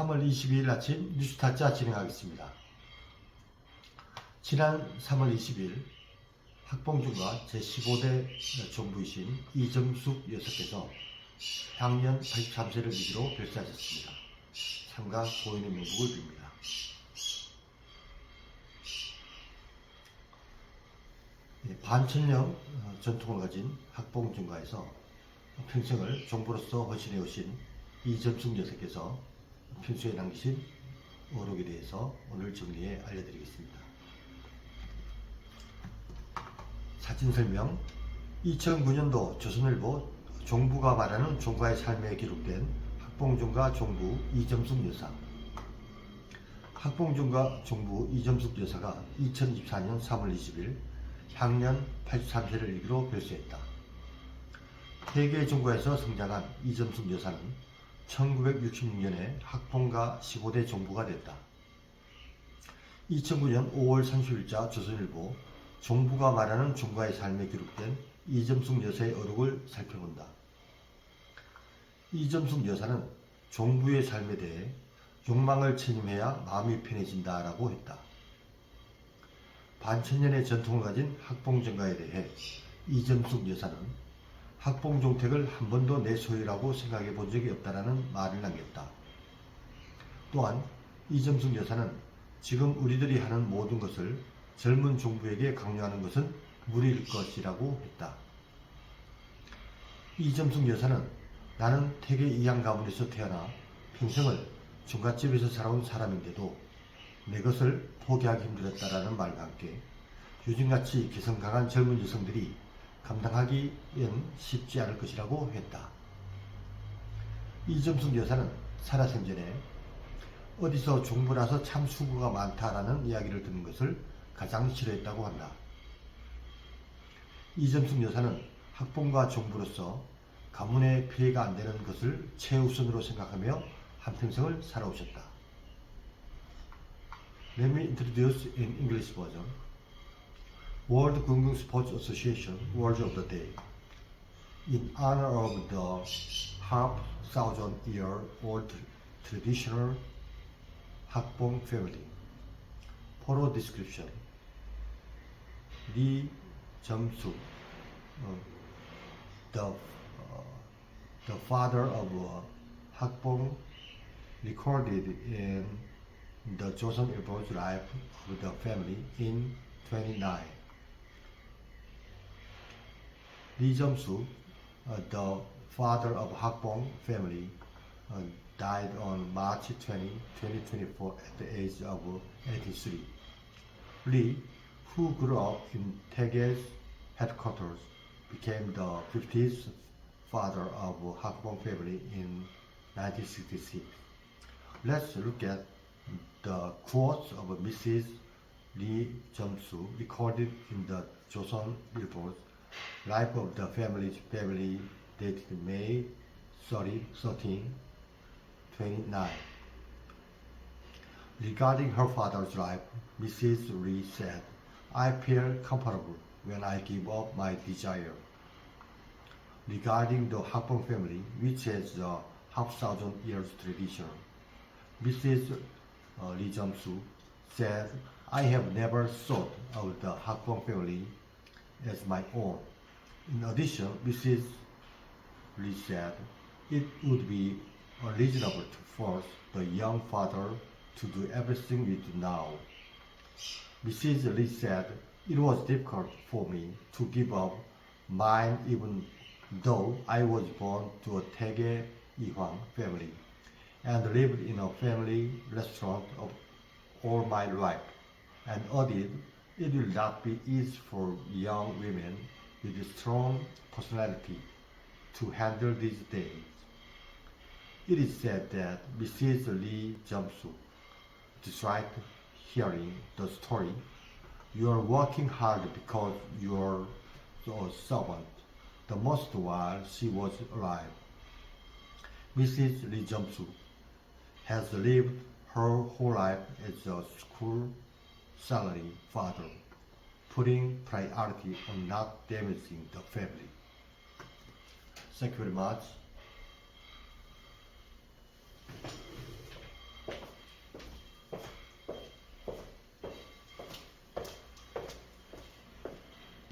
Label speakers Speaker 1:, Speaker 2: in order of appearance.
Speaker 1: 3월 22일 아침 뉴스타짜 진행하겠습니다. 지난 3월 20일 학봉중과 제15대 정부이신 이정숙 여사께서 향년 83세를 위기로 별세하셨습니다. 삼가 고인의 명복을 빕니다. 예, 반천년 어, 전통을 가진 학봉중가에서 평생을 종부로서 헌신해 오신 이점숙 여사께서 평소에 남기신 어록에 대해서 오늘 정리해 알려드리겠습니다. 사진 설명 2009년도 조선일보 종부가 말하는 종가의 삶에 기록된 학봉종가 종부 이점숙 여사 학봉종가 종부 이점숙 여사가 2024년 3월 20일 향년 83세를 일기로 별세했다. 세계 종가에서 성장한 이점숙 여사는 1966년에 학봉가 15대 종부가 됐다. 2009년 5월 30일자 조선일보 종부가 말하는 종가의 삶에 기록된 이점숙 여사의 어록을 살펴본다. 이점숙 여사는 종부의 삶에 대해 욕망을 체념해야 마음이 편해진다라고 했다. 반천년의 전통을 가진 학봉정가에 대해 이점숙 여사는 학봉종택을 한 번도 내 소유라고 생각해 본 적이 없다라는 말을 남겼다. 또한 이점숙 여사는 지금 우리들이 하는 모든 것을 젊은 종부에게 강요하는 것은 무리일 것이라고 했다. 이점숙 여사는 나는 태계 이양 가문에서 태어나 평생을 종갓집에서 살아온 사람인데도 내 것을 포기하기 힘들었다라는 말과 함께 요즘같이 개성 강한 젊은 여성들이 감당하기엔 쉽지 않을 것이라고 했다. 이점숙 여사는 살아생전에 어디서 종부라서 참 수고가 많다라는 이야기를 듣는 것을 가장 싫어했다고 한다. 이점숙 여사는 학봉과 종부로서 가문에 피해가 안 되는 것을 최우선으로 생각하며 한평생을 살아오셨다. Let me introduce in English version. World Gungung Sports Association Word of the Day. In honor of the half thousand year old traditional Hakbong family. Photo description. Lee Jung-soo, uh, the uh, the father of uh, Hakbong, recorded in the Joseon Ilbo's life of the family in 29. Lee Jung-soo, uh, the father of Hakbong family, uh, died on March 20, 2024 at the age of 83. Lee, who grew up in Taege's headquarters, became the 50th father of Hakbong family in 1966. Let's look at the quotes of Mrs. Lee Jung-soo recorded in the Joseon Ilbo's Life of the Family's Family dated May 30, 13, 29. Regarding her father's life, Mrs. Lee said, I feel comfortable when I give up my desire. Regarding the Hakbong family, which has a half thousand years tradition, Mrs. Uh, Lee Jung-soo said, I have never thought of the Hakbong family as my own. In addition, Mrs. Lee said, it would be unreasonable to force the young father to do everything we do now. Mrs. Lee said, it was difficult for me to give up mine even though I was born to a Taege Ihwang family and lived in a family restaurant of all my life and added it will not be easy for young women with strong personality to handle these days. It is said that Mrs. Lee Jung-soo, despite hearing the story, you are working hard because you are a servant, the most while she was alive. Mrs. Lee Jung-soo has lived her whole life as a school salary father, putting priority on not damaging the family. Thank you very much.